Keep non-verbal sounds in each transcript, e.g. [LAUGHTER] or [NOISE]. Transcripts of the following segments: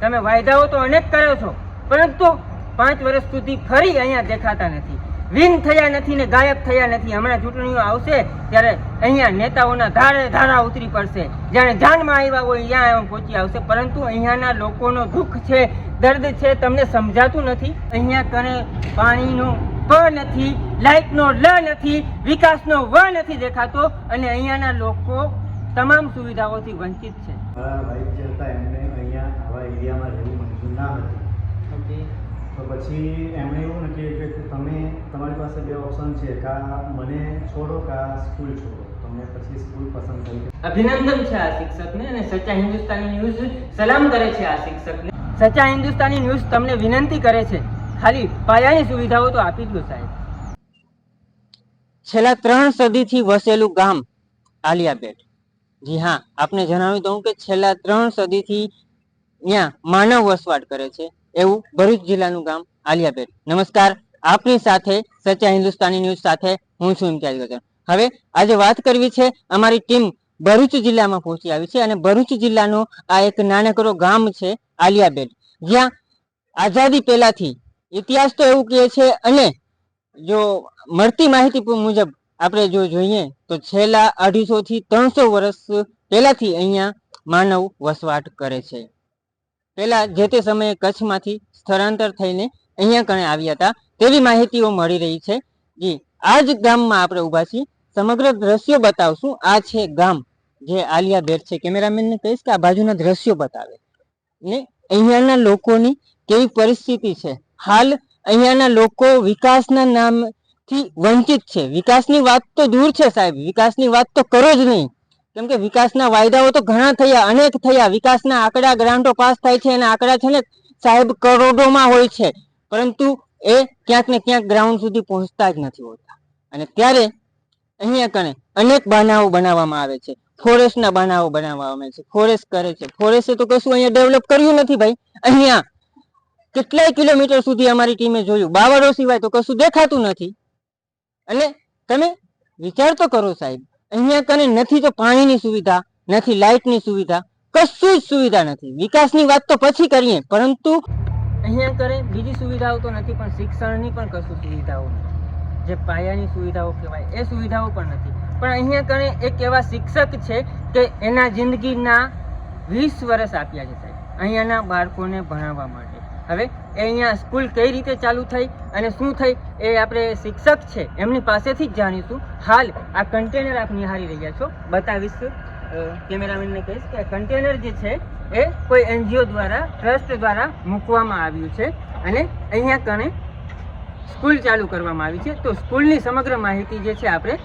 તમે વાયદાઓ તો અનેક કરો છો, પરંતુ પાંચ વર્ષ સુધી ફરી અહીંયા દેખાતા નથી. વિન થયા નથી ને ગાયબ થયા નથી. હમણાં ચૂંટણીઓ આવશે ત્યારે અહીંયા નેતાઓના ધારે ધારા ઉતરી પડશે. જાણે જાનમાં આવ્યા હોય ત્યાં પહોંચી આવશે. પરંતુ અહીંયાના લોકોનો દુઃખ છે, દર્દ છે, તમને સમજાતું નથી. અહીંયા કને પાણીનો પ નથી, લાઇટનો લ નથી, વિકાસનો વ નથી દેખાતો. અને અહીંયાના લોકો તમામ સુવિધાઓથી વંચિત છે. એરિયામાં રહેવું મંજૂર ના હતું તો પછી એમણે એવું નક્કી કે તમે તમારી પાસે બે ઓપ્શન છે કા મને છોડો કા સ્કૂલ છોડો. તો મેં પછી સ્કૂલ પસંદ કરી. અભિનંદન છે આ શિક્ષકને અને સચ્ચા હિન્દુસ્તાની ન્યૂઝ સલામ કરે છે આ શિક્ષકને. સચ્ચા હિન્દુસ્તાની ન્યૂઝ તમને વિનંતી કરે છે. ખાલી પાયાની સુવિધાઓ તો આપી દો સાહેબ. છેલ્લા ત્રણ સદીથી વસેલું ગામ આલિયાબેટ. જી હા આપને જણાવી દઉં કે છેલ્લા ત્રણ સદીથી ત્યાં માનવ વસવાટ કરે છે. એવું ભરૂચ જિલ્લાનું ગામ આલિયાબેટ. નમસ્કાર, આપની સાથે સચ્ચા હિન્દુસ્તાની ન્યૂઝ સાથે હું છું ઇમ્તિયાઝ ગજર. હવે આજે વાત કરવી છે અમારી ટીમ ભરૂચ જિલ્લામાં પહોંચી આવી છે અને ભરૂચ જિલ્લાનું આ એક નાનકડો ગામ છે આલિયાબેટ. જ્યાં આઝાદી પહેલાથી ઇતિહાસ તો એવું કહે છે અને જો મળતી માહિતી મુજબ આપણે જો જોઈએ તો છેલ્લા અઢીસો થી ત્રણસો વર્ષ પહેલાથી અહીંયા માનવ વસવાટ કરે છે. પહેલા જે તે સમયે કચ્છમાંથી સ્થળાંતર થઈને અહીંયા કણે આવ્યા હતા, તેવી માહિતીઓ મળી રહી છે. જી, આ જ ગામમાં આપણે ઊભા છીએ. સમગ્ર દ્રશ્યો બતાવશું. આ છે ગામ. જે આલિયા બેટ છે. કેમેરામેનને કહીશ કે આ બાજુના દ્રશ્યો બતાવે. ને અહીંયાના લોકોની કેવી પરિસ્થિતિ છે? હાલ અહીંયાના લોકો વિકાસના નામથી વંચિત છે. વિકાસની વાત તો દૂર છે સાહેબ. વિકાસની વાત તો કરો જ નહીં. કેમ કે વિકાસના વાયદાઓ તો ઘણા થયા, અનેક થયા. વિકાસના આંકડા, ગ્રાન્ટો પાસ થાય છે અને આંકડા છે ને સાહેબ કરોડોમાં હોય છે. પરંતુ એ ક્યાંક ને ક્યાંક ગ્રાઉન્ડ સુધી પહોંચતા જ નથી હોતા. અને ત્યારે અહીંયા કણે અનેક બનાવો બનાવવામાં આવે છે. ફોરેસ્ટના બનાવો બનાવવામાં આવે છે. ફોરેસ્ટ કરે છે. ફોરેસ્ટે તો કશું અહીંયા ડેવલપ કર્યું નથી ભાઈ. અહીંયા કેટલાય કિલોમીટર સુધી અમારી ટીમે જોયું. બાવળો સિવાય તો કશું દેખાતું નથી. અને તમે વિચાર તો કરો સાહેબ અહીંયા કને નથી તો પાણીની સુવિધા, નથી લાઇટની સુવિધા, કશું જ સુવિધા નથી. વિકાસની વાત તો પછી કરીએ, પરંતુ અહીંયા કરે બીજી સુવિધાઓ તો નથી, પણ શિક્ષણની પણ કશું સુવિધાઓ નથી. જે પાયાની સુવિધાઓ કહેવાય, એ સુવિધાઓ પણ નથી. પણ અહીંયા કને એક એવા શિક્ષક છે કે એના જિંદગીના વીસ વર્ષ આપ્યા છે સાહેબ, અહીંયાના બાળકોને ભણાવવા માટે. હવે એ અહીંયા સ્કૂલ કઈ રીતે ચાલુ થઈ અને શું થઈ એ આપણે શિક્ષક છે એમની પાસેથી જ જાણીશું. હાલ આ કન્ટેનર આપ નિહાળી રહ્યા છો. બતાવીશ. કેમેરામેનને કહીશ કે કન્ટેનર જે છે એ કોઈ એનજીઓ દ્વારા ટ્રસ્ટ દ્વારા મૂકવામાં આવ્યું છે અને અહીંયા કણે સ્કૂલ ચાલુ કરવામાં આવી છે. તો સ્કૂલની સમગ્ર માહિતી જે છે આપણે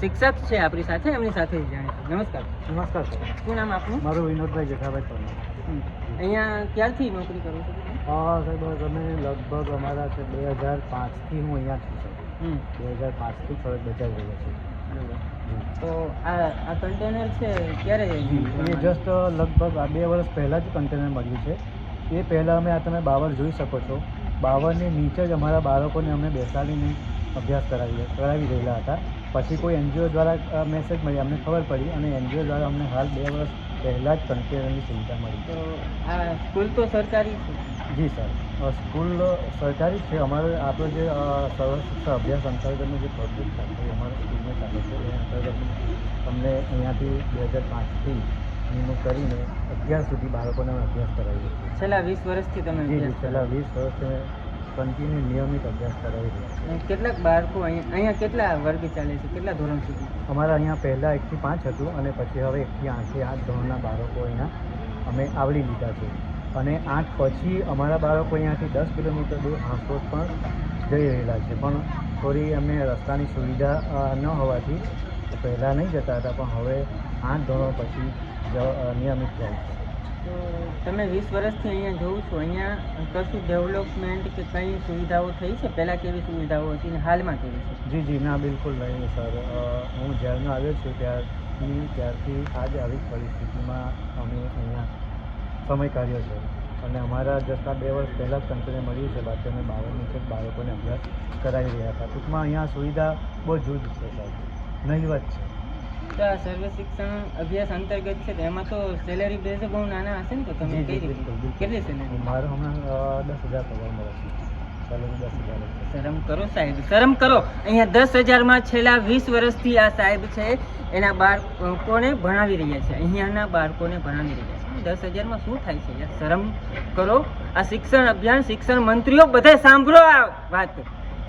શિક્ષક છે આપણી સાથે એમની સાથે જ જાણીશું. નમસ્કાર. નમસ્કાર શું નામ આપનું? મારું વિનોદભાઈ જેઠાભાઈ અહીંયા ક્યારથી નોકરી કરો છો? હા સાહેબ તમે લગભગ અમારા છે બે હજાર પાંચથી હું અહીંયા છું સર બે હજાર પાંચથી ફરજ બજાવી રહ્યો છું. તો આ આ કન્ટેનર છે ક્યારે એ જસ્ટ લગભગ આ બે વર્ષ પહેલાં જ કન્ટેનર મળ્યું છે. એ પહેલાં અમે આ તમે બાવર જોઈ શકો છો. બાવરની નીચે જ અમારા બાળકોને અમે બેસાડીને અભ્યાસ કરાવી કરાવી રહેલા હતા. પછી કોઈ એનજીઓ દ્વારા મેસેજ મળી અમને ખબર પડી અને એનજીઓ દ્વારા અમને હાલ બે વર્ષ પહેલાં જ કન્ટેનરની સુવિધા મળી. તો આ સ્કૂલ તો સરકારી છે? જી સર. સ્કૂલ સરકારી છે. અમારે આપણો જે સર્વ શિક્ષા અભ્યાસ અંતર્ગતનું જે પ્રોજેક્ટ છે અમારા સ્કૂલમાં ચાલે છે. એ અંતર્ગત અમને અહીંયાથી બે હજાર પાંચથી નિમણૂક કરીને અત્યાર સુધી બાળકોને અમે અભ્યાસ કરાવીએ છીએ. છેલ્લા વીસ વર્ષથી તમે જી છેલ્લા વીસ વર્ષથી કન્ટિન્યુ નિયમિત અભ્યાસ કરાવી રહ્યા કેટલાક બાળકો અહીંયા અહીંયા કેટલા વર્ગ ચાલે છે? કેટલા ધોરણ સુધી? અમારા અહીંયા પહેલાં એકથી પાંચ હતું અને પછી હવે એકથી આઠથી આઠ ધોરણના બાળકો અહીંયા અમે આવડી લીધા છે. અને આઠ પછી અમારા બાળકો અહીંયાથી દસ કિલોમીટર દૂર હાંસોદ પણ જઈ રહેલા છે. પણ થોડી અમને રસ્તાની સુવિધા ન હોવાથી પહેલાં નહીં જતા હતા પણ હવે આઠ ધોરણ પછી નિયમિત જાય છે. તો તમે વીસ વર્ષથી અહીંયા જોઉં છો અહીંયા કશું ડેવલપમેન્ટ કે કંઈ સુવિધાઓ થઈ છે? પહેલાં કેવી સુવિધાઓ હતી ને હાલમાં કેવી છે? જી જી ના બિલકુલ નહીં સર. હું જ્યારનો આવ્યો છું ત્યારથી ત્યારથી આજ આવી પરિસ્થિતિમાં અમે અહીંયા સમય કાઢ્યો છે. અને અમારા જસ્ટ બે વર્ષ પહેલાં જ કંપની મળ્યું છે. બાકી અમે બાળકની છે બાળકોને અભ્યાસ કરાવી રહ્યા હતા. ટૂંકમાં અહીંયા સુવિધા બહુ જૂજ છે સાહેબ. નહીવત છે. સર્વ શિક્ષણ અભ્યાસ અંતર્ગત છે એમાં તો સેલેરી બેઝ બહુ નાના હશે ને તો તમે કઈ રીતે. કેટલી સેલેરી મારો હમણાં દસ હજાર પગાર મળે છે. શરમ કરો સાહેબ શરમ કરો. અહીંયા દસ હજારમાં છેલ્લા વીસ વર્ષથી આ સાહેબ છે એના બાળકોને ભણાવી રહ્યા છે. અહીંયાના બાળકોને ભણાવી રહ્યા છે. દસ હજારમાં શું થાય છે? યાર, શરમ કરો. આ શિક્ષણ અભિયાન, શિક્ષણ મંત્રીઓ બધા સાંભળો આ વાત.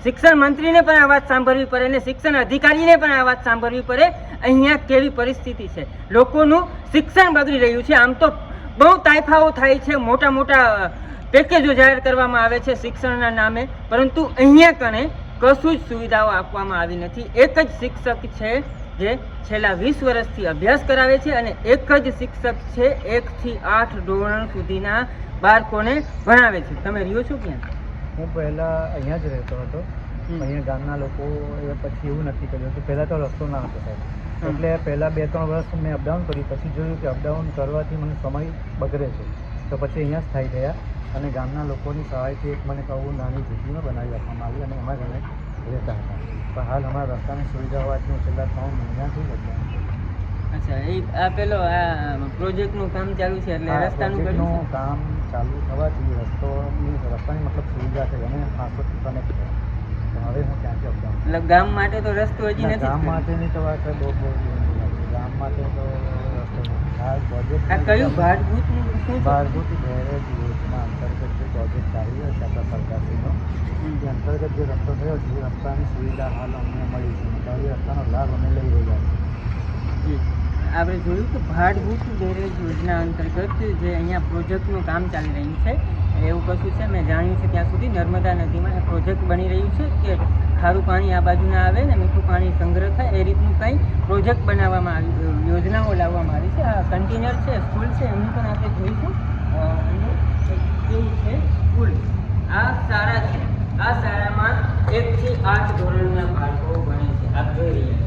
શિક્ષણ મંત્રીને પણ આ વાત સાંભળવી પડે અને શિક્ષણ અધિકારીને પણ આ વાત સાંભળવી પડે. અહીંયા કેવી પરિસ્થિતિ છે? લોકોનું શિક્ષણ બગડી રહ્યું છે. આમ તો બહુ તાયફાઓ થાય છે. મોટા મોટા પેકેજો જાહેર કરવામાં આવે છે શિક્ષણના નામે. પરંતુ અહીંયા કણે કશું જ સુવિધાઓ આપવામાં આવી નથી. એક જ શિક્ષક છે જે છેલ્લા વીસ વર્ષથી અભ્યાસ કરાવે છે અને એક જ શિક્ષક છે એકથી આઠ ધોરણ સુધીના બાળકોને ભણાવે છે. તમે રહ્યો છો ક્યાં? હું પહેલાં અહીંયા જ રહેતો હતો. અહીંયા ગામના લોકો એ પછી એવું નક્કી કર્યું કે પહેલાં તો રસ્તો ના હતો સાહેબ. એટલે પહેલાં બે ત્રણ વર્ષ મેં અપડાઉન કર્યું. પછી જોયું કે અપડાઉન કરવાથી મને સમય બગડે છે. તો પછી અહીંયા જ થઈ ગયા અને ગામના લોકોની સહાયથી એક મને કહું નાની ઝૂંપડીમાં બનાવી આપવામાં આવી અને એમાં અમે રહેતા હતા પણ હાલ અમારા રસ્તાની સુવિધા હોવાથી છેલ્લા ત્રણ મહિનાથી અપડાઉન અચ્છા એ આ પેલો આ પ્રોજેક્ટનું કામ ચાલુ છે એટલે રસ્તાનું કર્યું કામ ચાલુ થવાથી રસ્તોની રસ્તાની મતલબ સુવિધા છે અને હાંસોથી કનેક્ટ હવે હું ત્યાંથી અપડાઉન એટલે ગામ માટે તો રસ્તો હજી ના, નથી ગામ. માટેની તો વાત બહુ બહુ. ગામ માટે તો રસ્તો. આ કયું ભાડભૂતનું શું ભારભૂત બેરેજ યોજના અંતર્ગત જે પ્રોજેક્ટ ચાલી રહ્યો છે આપણા સરકારશ્રીનો હમ. અંતર્ગત જે રસ્તો થયો છે એ રસ્તાની સુવિધા હાલ અમને મળી છે એ રસ્તાનો લાભ અમે લઈ રહ્યા છીએ જી. આપણે જોયું કે ભાડભૂત બેરેજ યોજના અંતર્ગત જે અહીંયા પ્રોજેક્ટનું કામ ચાલી રહ્યું છે એવું કશું છે? મેં જાણ્યું છે ત્યાં સુધી નર્મદા નદીમાં પ્રોજેક્ટ બની રહ્યું છે કે ખારું પાણી આ બાજુ ના આવે ને મીઠું પાણી સંગ્રહ થાય, એ રીતનું કંઈ પ્રોજેક્ટ બનાવવામાં આવી યોજનાઓ લાવવામાં આવી છે. આ કન્ટેનર છે, સ્કૂલ છે, એમનું પણ આપણે જોઈશું. કેવું છે? સ્કૂલ. આ શાળા છે. આ શાળામાં એકથી આઠ ધોરણના બાળકો ભણે છે. આપ જોઈ રહ્યા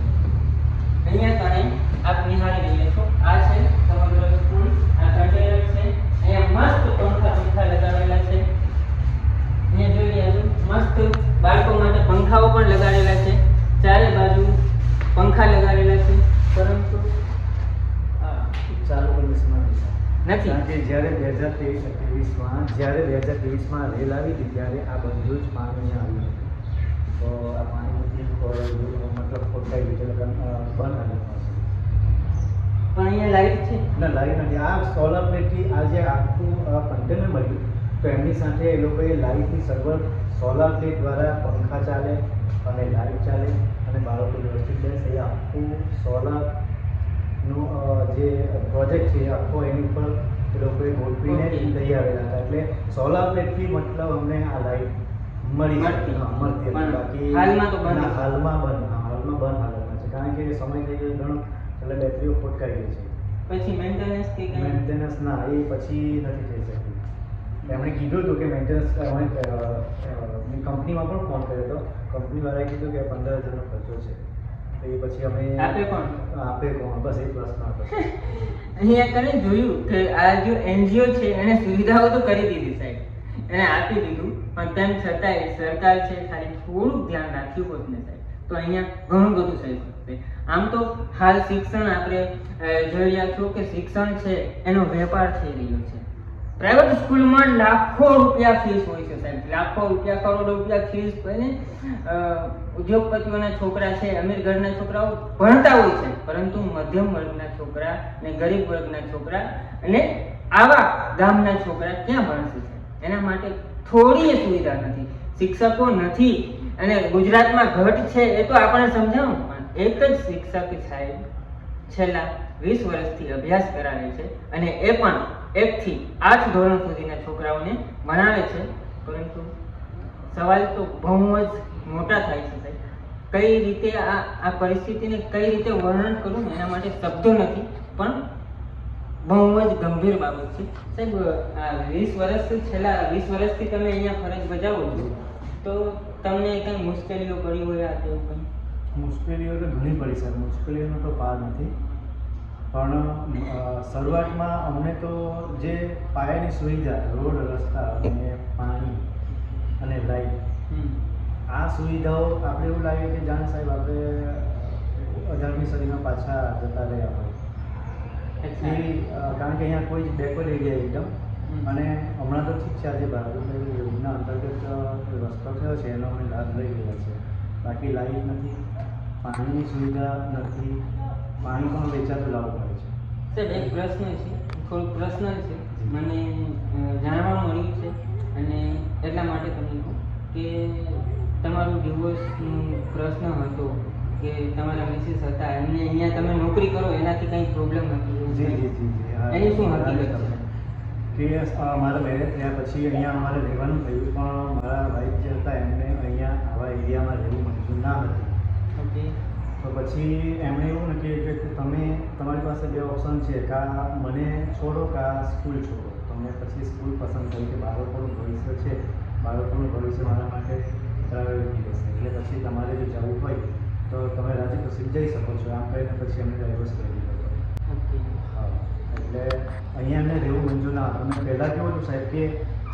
નથી. કારણ કે જ્યારે બે હજાર ત્રેવીસ ત્રેવીસમાં જ્યારે બે હજાર ત્રેવીસમાં રેલ આવી હતી ત્યારે આ બધું જ પાણી અહીંયા આવ્યું હતું. તો આ પાણી બધી કો- મતલબ ખોટાઈ ગયું છે એટલે, અ, બંધ હાલતમાં છે પણ અહીંયા લાઈટ છે? ના લાઈટ નથી. આ સોલર પ્લેટથી આ જે આખું કન્ટેનર મળ્યું તો એમની સાથે એ લોકોએ લાઇટની સગવડ સોલાર પ્લેટ દ્વારા પંખા ચાલે અને લાઇટ ચાલે અને બાળકો વ્યવસ્થિત બેસે. એ આખું સોલારનું જે પ્રોજેક્ટ છે એ આખો એની ઉપર એ લોકોએ ગોઠવીને લઈ આવેલા હતા. એટલે સોલાર પ્લેટથી મતલબ અમને આ લાઈટ મળી મળતી. બાકી હાલમાં તો બંધ હાલમાં બંધ. હાલમાં બંધ હાલતમાં છે. કારણ કે સમય થઈ ગયો ઘણો એટલે બેટરીઓ ખોટકાઈ ગઈ છે. પછી મેન્ટેનન્સ કે મેન્ટેનન્સ ના એ પછી નથી થઈ શકતી એમણે કીધું હતું કે મેન્ટેનન્સ અમે કંપનીમાં પણ ફોન કર્યો હતો. કંપનીવાળાએ કીધું કે પંદર હજારનો ખર્ચો છે. તો એ પછી અમે આપે કોણ? આપે કોણ? બસ એ પ્રશ્ન હતો. અહીંયા કને જોયું કે આ જો એનજીઓ છે એને સુવિધાઓ તો કરી દીધી સાહેબ. એને આપી દીધું પણ તેમ છતાંય સરકાર છે ખાલી થોડુંક ધ્યાન રાખ્યું હોત ને સાહેબ. તો અહીંયા ઘણું બધું થઈ શકશે આમ તો હાલ શિક્ષણ આપણે જોઈ રહ્યા છો કે શિક્ષણ છે એનો વેપાર થઈ રહ્યો છે. પ્રાઇવેટ સ્કૂલમાં લાખો રૂપિયા ફીસ હોય છે સાહેબ. લાખો રૂપિયા કરોડો રૂપિયા ફીસ ભરીને અ, ઉદ્યોગપતિઓના છોકરા છે, અમીર ઘરના છોકરાઓ ભણતા હોય છે, પરંતુ મધ્યમ વર્ગના છોકરા અને ગરીબ વર્ગના છોકરા અને આવા ગામના છોકરા ક્યાં ભણશે છે એના માટે થોડી સુવિધા નથી. શિક્ષકો નથી અને ગુજરાતમાં ઘટ છે એ તો આપણે સમજાવું. પણ એક જ શિક્ષક સાહેબ છેલ્લા વીસ વર્ષથી અભ્યાસ કરાવે છે અને એ પણ એકથી આઠ ધોરણ સુધીના છોકરાઓને ભણાવે છે. પરંતુ સવાલ તો બહુ જ મોટા થાય છે કઈ રીતે આ આ પરિસ્થિતિને કઈ રીતે વર્ણન કરું એના માટે શબ્દો નથી પણ બહુ જ ગંભીર બાબત છે. સાહેબ આ વીસ વર્ષ છેલ્લા વીસ વર્ષથી તમે અહીંયા ફરજ બજાવો છો તો તમને કઈ મુશ્કેલીઓ પડી હોય આ તેવું કંઈ? મુશ્કેલીઓ તો ઘણી પડી સર મુશ્કેલીઓનો તો પાર નથી. પણ શરૂઆતમાં અમને તો જે પાયાની સુવિધા રોડ રસ્તા અને પાણી અને લાઈટ. આ સુવિધાઓ આપણે એવું લાગે કે જાણે સાહેબ આપણે અઢારમી સદીમાં પાછા જતા રહ્યા હોય. અચ્છા. કારણ કે અહીંયા કોઈ બેકવર્ડ એરિયા એકદમ. અને હમણાં તો ઠીક છે આજે ભારત યોજના અંતર્ગત રસ્તો થયો છે એનો અમે લાભ લઈ રહ્યા છે બાકી લાઈટ નથી પાણીની સુવિધા નથી પાણી પણ વેચાતું લાવવું પડે છે. સાહેબ એક પ્રશ્ન છે થોડુંક પર્સનલ છે. મને જાણવા મળ્યું છે. અને એટલા માટે તમને કહું કે તમારું ડિવોર્સનું પ્રશ્ન હતો કે તમારા મિસિસ હતા એમને અહીંયા તમે નોકરી કરો એનાથી કંઈ પ્રોબ્લેમ નથી. જી જી જી જી. એની શું હકીકત છે? કે મારા મેરેજ થયા પછી અહીંયા અમારે રહેવાનું થયું પણ મારા વાઈફ જે હતા એમને અહીંયા આવા એરિયામાં રહેવું મંજૂર ના હતું. ઓકે. તો પછી એમણે એવું નક્કી કે તમે તમારી પાસે બે ઓપ્શન છે કા મને છોડો કા સ્કૂલ છોડો. તમને પછી સ્કૂલ પસંદ થઈ કે બાળકોનું ભવિષ્ય છે બાળકોનું ભવિષ્ય મારા માટે પ્રાયોરિટી રહેશે એટલે પછી તમારે જો જવું હોય તો તમે રાજી ખુશી જઈ શકો છો. આમ કરીને પછી અમે ડાયવર્સ કરી દીધો હતો. હા. એટલે અહીંયા અમને રહેવું મંજૂર ના હતું. મેં પહેલાં કેવું હતું સાહેબ કે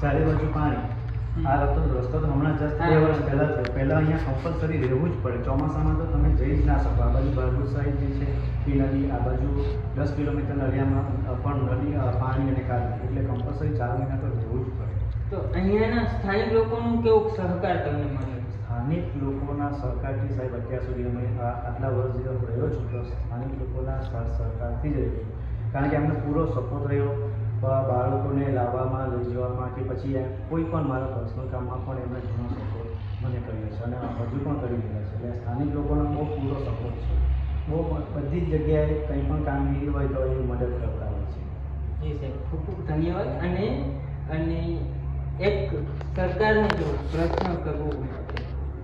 ચારે બાજુ પાણી. આ રસ્તો રસ્તો તો હમણાં જસ્ટ બે વર્ષ પહેલાં થયો. પહેલાં અહીંયા કમ્પલસરી રહેવું જ પડે. ચોમાસામાં તો તમે જઈ જ ના શકો. આ બાજુ ભરભૂત સાઈડ જે છે એ નદી આ બાજુ દસ કિલોમીટર નળિયામાં પણ નદી પાણી અને કાઢ એટલે કમ્પલસરી ચાર મહિના તો રહેવું જ તો અહીંયાના સ્થાનિક લોકોનું કેવો સહકાર તમને મળ્યો સ્થાનિક લોકોના સહકારથી સાહેબ અત્યાર સુધી અમે આટલા વર્ષ જે રહ્યો છું તો સ્થાનિક લોકોના સરકારથી સહકારથી જ રહ્યો છું. કારણ કે એમને પૂરો સપોર્ટ રહ્યો બાળકોને લાવવામાં લઈ જવામાં કે પછી કોઈ પણ મારા પર્સનલ કામમાં પણ એમણે ઘણો સપોર્ટ મને કર્યો છે અને હજુ પણ કરી રહ્યા છે. એટલે સ્થાનિક લોકોનો બહુ પૂરો સપોર્ટ છે. બહુ બધી જ જગ્યાએ કંઈ પણ કામગીરી હોય તો એ મદદ કરતા હોય છે. જી સાહેબ ખૂબ ખૂબ ધન્યવાદ. અને અને એક સરકારને જો પ્રશ્ન કરવો હોય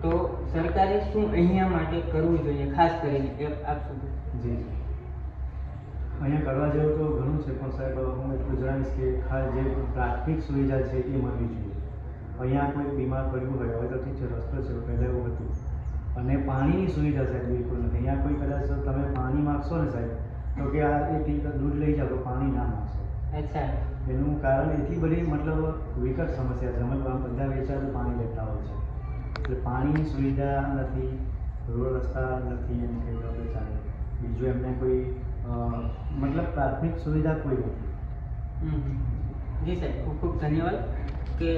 તો સરકારે શું અહીંયા માટે કરવું જોઈએ? ખાસ કરીને એ આપ જી અહીંયા કરવા જેવું તો ઘણું છે, પણ સાહેબ, હું એટલું જણાવીશ કે ખાસ જે પ્રાથમિક સુવિધા છે એ મળવી જોઈએ. અહીંયા કોઈ બીમાર પડ્યું હોય હવે તો ઠીક છે, રસ્તો છે પહેલાં એવું હતું. અને પાણીની સુવિધા સાહેબ, બિલકુલ નથી. અહીંયા કોઈ કદાચ તમે પાણી માગશો ને સાહેબ, તો કે આ એ દૂધ લઈ જાઓ, તો પાણી ના માગશો. અચ્છા. એનું કારણ એટલી બધી મતલબ વિકટ સમસ્યા છે. મતલબ બધા વેચાતું પાણી લેતા હોય છે. એટલે પાણીની સુવિધા નથી રોડ રસ્તા નથી એમ કે આપણે ચાલે બીજું એમને કોઈ મતલબ પ્રાથમિક સુવિધા કોઈ નથી. હમ. જી સાહેબ ખૂબ ખૂબ ધન્યવાદ કે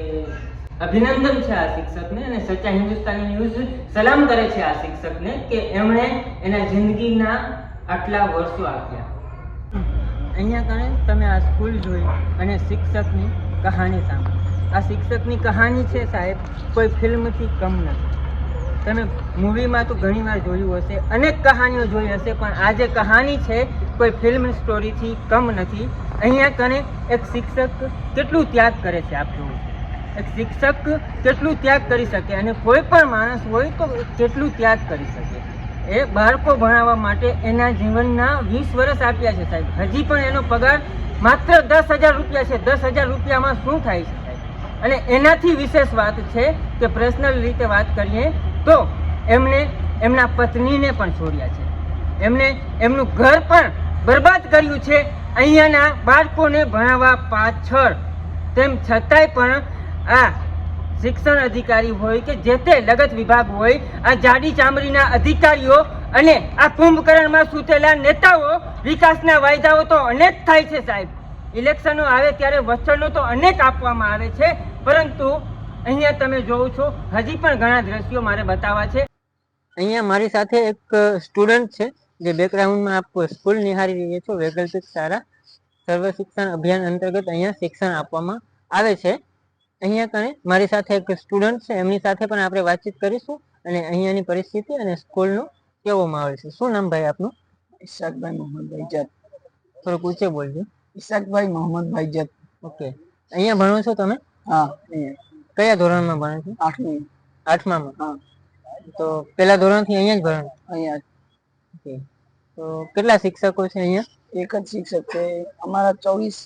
અભિનંદન છે આ શિક્ષકને અને સચ્ચા હિન્દુસ્તાની ન્યૂઝ સલામ કરે છે આ શિક્ષકને કે એમણે એના જિંદગીના આટલા વર્ષો આપ્યા. અહીંયા કણે તમે આ સ્કૂલ જોઈ અને શિક્ષકની કહાની સાંભળી. આ શિક્ષકની કહાની છે સાહેબ, કોઈ ફિલ્મથી કમ નથી. તમે મૂવીમાં તો ઘણીવાર જોયું હશે, અનેક કહાનીઓ જોઈ હશે, પણ આ જે કહાની છે, કોઈ ફિલ્મ સ્ટોરીથી કમ નથી. અહીંયા કણે એક શિક્ષક કેટલું ત્યાગ કરે છે આપ જોવું એક શિક્ષક કેટલું ત્યાગ કરી શકે અને કોઈ પણ માણસ હોય તો કેટલું ત્યાગ કરી શકે. એ બાળકો ભણાવવા માટે એના જીવનના વીસ વર્ષ આપ્યા છે સાહેબ. હજી પણ એનો પગાર માત્ર દસ હજાર રૂપિયા છે. દસ હજાર રૂપિયામાં શું થાય છે સાહેબ? અને એનાથી વિશેષ વાત છે કે પર્સનલ રીતે વાત કરીએ તો એમને એમના પત્નીને પણ છોડ્યા છે. એમને એમનું ઘર પણ બરબાદ કર્યું છે. અહીંયાના બાળકોને ભણાવવા પાછળ. તેમ છતાંય પણ આ શિક્ષણ અધિકારી હોય કે જે તે લગત વિભાગ હોય, આ જાડી ચામડીના અધિકારીઓ અને આ કુંભકરણમાં સૂતેલા નેતાઓ વિકાસના વાયદાઓ તો અનેક થાય છે સાહેબ. ઇલેક્શનો આવે ત્યારે વચનો તો અનેક આપવામાં આવે છે, પરંતુ અહીંયા તમે જોવો છો, હજી પણ ઘણા દ્રશ્યો મારે બતાવવા છે. અહીંયા મારી સાથે એક સ્ટુડન્ટ છે, જે બેકગ્રાઉન્ડમાં આપ સ્કૂલ નિહાળી રહ્યા છો, વૈકલ્પિક સારા સર્વ શિક્ષણ અભિયાન અંતર્ગત અહીંયા શિક્ષણ આપવામાં આવે છે. અહીંયા કણે મારી સાથે એક સ્ટુડન્ટ છે એમની સાથે પણ આપણે વાતચીત કરીશું અને અહીંયાની પરિસ્થિતિ અને સ્કૂલનો કેવો માહોલ છે? શું નામ ભાઈ આપનું? ઈશાકભાઈ મોહમ્મદભાઈ જત. થોડુંક ઊંચે બોલજો. ઈશાકભાઈ મોહમ્મદભાઈ જત. ઓકે. અહીંયા ભણો છો તમે? હા. કયા ધોરણમાં ભણો છો? આઠમી. આઠમામાં? હા. તો પેલા ધોરણથી અહીંયા જ ભણો? અહીંયા ઓકે. તો કેટલા શિક્ષકો છે અહીંયા? એક જ શિક્ષક છે. અમારા ચોવીસ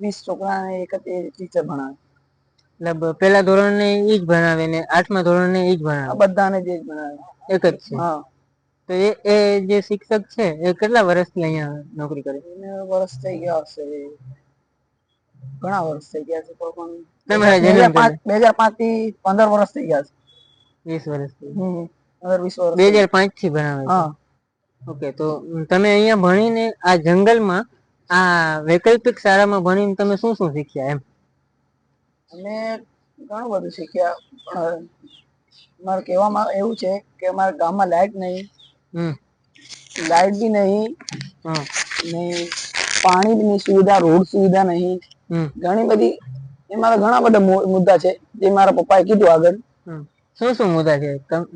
વીસ છોકરાને એક જ ટીચર ભણાવે. મતલબ પેલા ધોરણને ઈ જ ભણાવે ને આઠમા ધોરણને ઈ જ ભણાવે. બધાને જે ભણાવે. એક જ છે. હા. તો એ એ જે શિક્ષક છે એ કેટલા વર્ષથી અહીંયા નોકરી કરે? વર્ષ થઈ ગયા હશે. ઘણા વર્ષ થઈ ગયા છે પણ. બે હજાર પાંચથી પંદર વર્ષ થઈ ગયા છે. વીસ વર્ષથી. પંદર વીસ વર્ષ. બે હજાર પાંચથી ભણાવે હા. ઓકે તો તમે અહીંયા ભણીને આ જંગલમાં આ વૈકલ્પિક શાળામાં ભણીને તમે શું શું શીખ્યા એમ? અમે ઘણું બધું શીખ્યા. પણ મારે કહેવામાં એવું છે કે અમારા ગામમાં લાઇટ નહીં. લાઈટ લાઇટ બી નહીં. ને પાણી ની સુવિધા રોડ સુવિધા નહીં. ઘણી બધી એ મારા ઘણા બધા મુદ્દા છે જે મારા પપ્પાએ કીધું આગળ. શું શું મુદ્દા છે?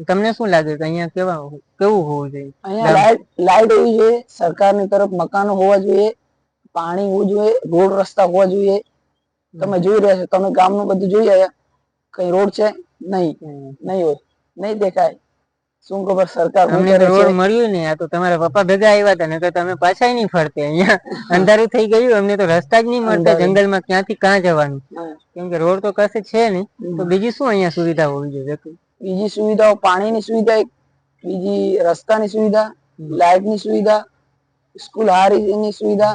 તમને શું લાગે કે અહીંયા કેવા કેવું હોવું જોઈએ? અહીંયા લાઇટ લાઇટ હોવી જોઈએ સરકારની તરફ મકાનો હોવા જોઈએ પાણી હોવું જોઈએ રોડ રસ્તા હોવા જોઈએ. તમે જોઈ રહ્યા છો તમે ગામનું બધું જોઈ રહ્યા કઈ રોડ છે? નહીં. નહીં હોય. નહીં દેખાય. શું ખબર સરકાર તો રોડ મળ્યું ને આ તો તમારા પપ્પા ભેગા આવ્યા હતા નકર તમે પાછા નહીં ફરતે. અહીંયા અંધારું થઈ ગયું અમને તો રસ્તા જ નહીં મળતા જંગલમાં ક્યાંથી ક્યાં જવાનું? કેમ કે રોડ તો કશે છે નહીં તો બીજી શું અહીંયા સુવિધા હોવી જોઈએ? બીજી સુવિધાઓ પાણીની સુવિધા બીજી રસ્તાની સુવિધા લાઇટની સુવિધા સ્કૂલ હારીની સુવિધા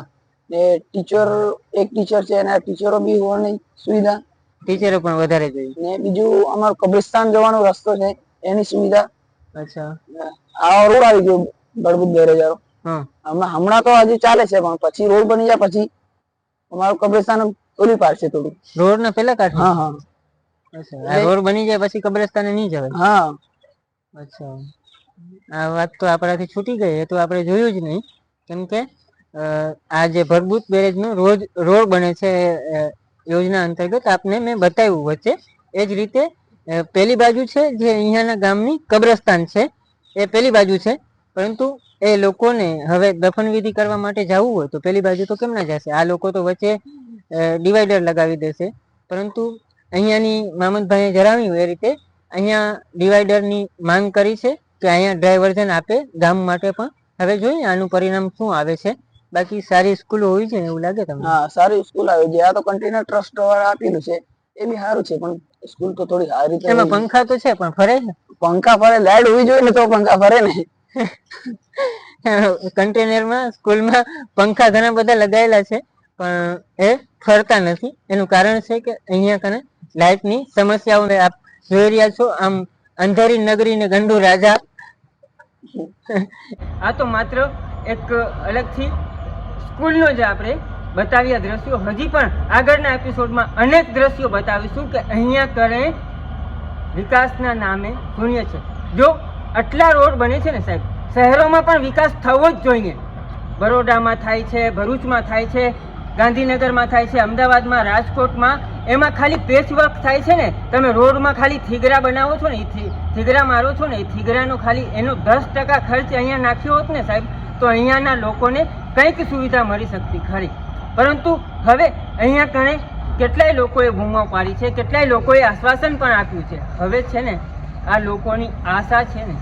ને ટીચર એક ટીચર છે એના ટીચરો બી હોવાની સુવિધા. ટીચરો પણ વધારે જોઈએ. ને બીજું અમારો કબ્રિસ્તાન જવાનો રસ્તો છે એની સુવિધા. અચ્છા. આ રોડ આવી ગયો બળબુદ બેરેજારો હમણાં હમણાં તો હજી ચાલે છે પણ પછી રોડ બની જાય પછી અમારું કબ્રિસ્તાન ઓલી પાડશે થોડું. રોડ ના પેલા કાઢ હા હા. અચ્છા. રોડ બની જાય પછી કબ્રસ્તાને નહીં જવાય? હા. અચ્છા. આ વાત તો આપણાથી છૂટી ગઈ એ તો આપણે જોયું જ નહીં. કેમ કે આ જે ભરભૂત બેરેજનો રોજ, રોડ બને છે યોજના અંતર્ગત આપને મેં બતાવ્યું વચ્ચે. એ જ રીતે પેલી બાજુ છે જે અહીંયાના ગામની કબ્રસ્તાન છે, એ પેલી બાજુ છે. પરંતુ એ લોકોને હવે દફન વિધિ કરવા માટે જવું હોય તો પેલી બાજુ તો કેમ ના જશે? આ લોકો તો વચ્ચે ડિવાઈડર લગાવી દેશે. પરંતુ અહીંયાની મામદભાઈએ જણાવ્યું એ રીતે, અહીંયા ડિવાઈડરની માંગ કરી છે કે અહીંયા ડ્રાઈવર્ઝન આપે ગામ માટે પણ. હવે જોઈએ આનું પરિણામ શું આવે છે. બાકી સારી સ્કૂલ હોવી છે એવું લાગે તમને? હા સારી સ્કૂલ આવી છે. આ તો કન્ટેનર ટ્રસ્ટ વાળા આપેલું છે. એ બી સારું છે પણ સ્કૂલ તો થોડી સારી રીતે એમાં પંખા તો છે પણ ફરે છે? પંખા ફરે લાઈટ હોવી જોઈએ ને તો પંખા ફરે ને. [LAUGHS] કન્ટેનરમાં સ્કૂલમાં પંખા ઘણા બધા લગાયેલા છે પણ એ ફરતા નથી. એનું કારણ છે કે અહીંયા કને લાઇટની સમસ્યાઓ આપ જોઈ રહ્યા છો. આમ અંધારી નગરી ને ગંડુ રાજા. [LAUGHS] આ તો માત્ર એક અલગથી સ્કૂલનો જ આપણે બતાવ્યા દ્રશ્યો. હજી પણ આગળના એપિસોડમાં અનેક દ્રશ્યો બતાવીશું કે અહીંયા કરે વિકાસના નામે શૂન્ય છે. જો આટલા રોડ બને છે ને સાહેબ, શહેરોમાં પણ વિકાસ થવો જ જોઈએ. બરોડામાં થાય છે, ભરૂચમાં થાય છે, ગાંધીનગરમાં થાય છે, અમદાવાદમાં, રાજકોટમાં, એમાં ખાલી પેચવર્ક થાય છે ને? તમે રોડમાં ખાલી થીગરા બનાવો છો ને, એ થીગરા મારો છો ને, એ થીગરાનો ખાલી એનો દસ ટકા ખર્ચ અહીંયા નાખ્યો હોત ને સાહેબ તો અહીંયાના લોકોને કંઈક સુવિધા મળી શકતી ખરી. પરંતુ હવે અહીંયા કણે કેટલાય લોકોએ બૂમો પાડી છે, કેટલાય લોકોએ આશ્વાસન પણ આપ્યું છે. હવે છે ને, આ લોકોની આશા છે ને,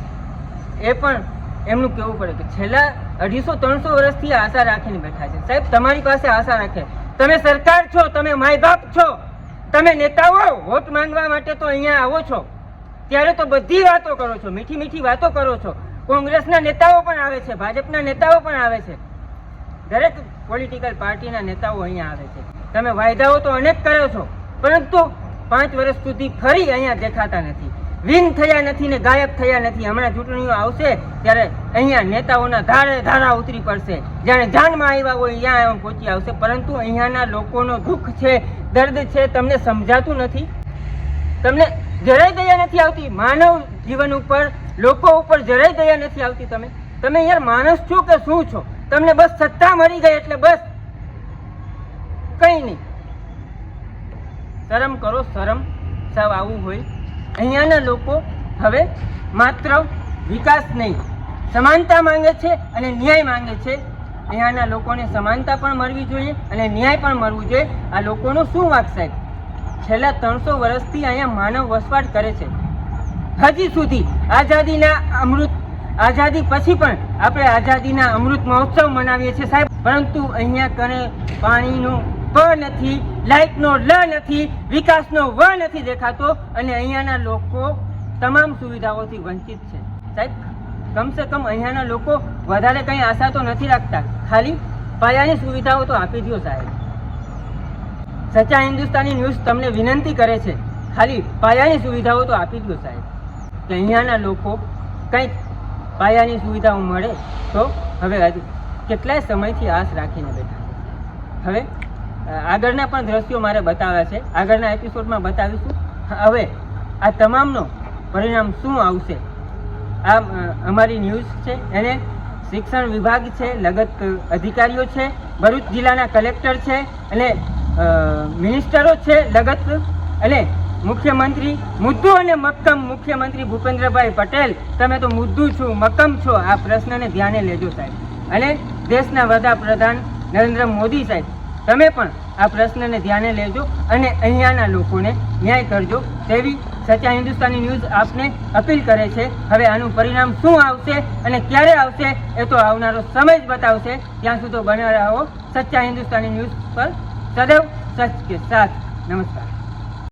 એ પણ એમનું કહેવું પડે કે છેલ્લા અઢીસો, ત્રણસો વર્ષથી આશા રાખીને બેઠા છે. સાહેબ, તમારી પાસે આશા રાખે. તમે સરકાર છો, તમે માય બાપ છો, તમે નેતાઓ, વોટ માંગવા માટે તો અહીંયા આવો છો. ત્યારે તો બધી વાતો કરો છો, મીઠી મીઠી વાતો કરો છો. કોંગ્રેસના નેતાઓ પણ આવે છે, ભાજપના નેતાઓ પણ આવે છે. દરેક પોલિટિકલ પાર્ટીના નેતાઓ અહીંયા આવે છે. તમે વાયદાઓ તો અનેક કરો છો, પરંતુ પાંચ વર્ષ સુધી ફરી અહીંયા દેખાતા નથી. વિન થયા નથી ને ગાયબ થયા નથી. હમણાં ચૂંટણીઓ આવશે ત્યારે અહીંયા નેતાઓના ધારે ધારા ઉતરી પડશે. જાણે જાનમાં આવ્યા હોય ત્યાં પહોંચી આવશે, પરંતુ અહીંયાના લોકોનો દુઃખ છે, દર્દ છે, તમને સમજાતું નથી. તમને જરાય દયા નથી આવતી. માનવ જીવન ઉપર લોકો ઉપર જરાય દયા નથી આવતી તમે. તમે યાર માણસ છો કે શું છો? તમને બસ સત્તા મળી ગઈ એટલે બસ. કઈ નહીં. શરમ કરો, શરમ સાવ આવું હોય. અહીંયાના લોકો હવે માત્ર વિકાસ નહીં, સમાનતા માંગે છે અને ન્યાય માંગે છે. અહીંયાના લોકોને સમાનતા પણ મળવી જોઈએ અને ન્યાય પણ મળવું જોઈએ. આ લોકોનો શું વાક સાહેબ? છેલ્લા ત્રણસો વર્ષથી અહીંયા માનવ વસવાટ કરે છે. હજી સુધી આઝાદીના અમૃત આઝાદી પછી પણ આપણે આઝાદીના અમૃત મહોત્સવ મનાવીએ છીએ સાહેબ. પરંતુ અહીંયા કણે પાણીનું પ નથી, લાઇટનો લ નથી, વિકાસનો વ નથી દેખાતો અને અહીંયાના લોકો તમામ સુવિધાઓથી વંચિત છે. સાહેબ, કમસે કમ અહીંયાના લોકો વધારે કંઈ આશા તો નથી રાખતા. ખાલી પાયાની સુવિધાઓ તો આપી દો સાહેબ. સચ્ચા હિન્દુસ્તાની ન્યૂઝ તમને વિનંતી કરે છે. ખાલી પાયાની સુવિધાઓ તો આપી દો સાહેબ. કે અહીંયાના લોકો કંઈક પાયાની સુવિધાઓ મળે તો હવે કેટલાય સમયથી આશ રાખીને બેઠા હવે આગળના પણ દ્રશ્યો મારે બતાવ્યા છે. આગળના એપિસોડમાં બતાવીશું. હવે આ તમામનો પરિણામ શું આવશે? આ અમારી ન્યૂઝ છે, એને શિક્ષણ વિભાગ છે, લગત અધિકારીઓ છે, ભરૂચ જિલ્લાના કલેક્ટર છે, અને મિનિસ્ટરો છે, લગત, અને મુખ્યમંત્રી મુદ્દુ અને મક્કમ મુખ્યમંત્રી ભૂપેન્દ્રભાઈ પટેલ, તમે તો મુદ્દુ છો, મક્કમ છો. આ પ્રશ્નને ધ્યાને લેજો સાહેબ. અને દેશના વડાપ્રધાન નરેન્દ્ર મોદી સાહેબ, તમે પણ આ પ્રશ્નને ધ્યાને લેજો અને અહીંયાના લોકોને ન્યાય કરજો. તેવી સચ્ચા હિન્દુસ્તાની ન્યૂઝ આપને અપીલ કરે છે. હવે આનું પરિણામ શું આવશે અને ક્યારે આવશે એ તો આવનારો સમય જ બતાવશે. ત્યાં સુધી બને રહો. સચ્ચા હિન્દુસ્તાની ન્યૂઝ પર સદૈવ સચ કે સાથ. નમસ્કાર.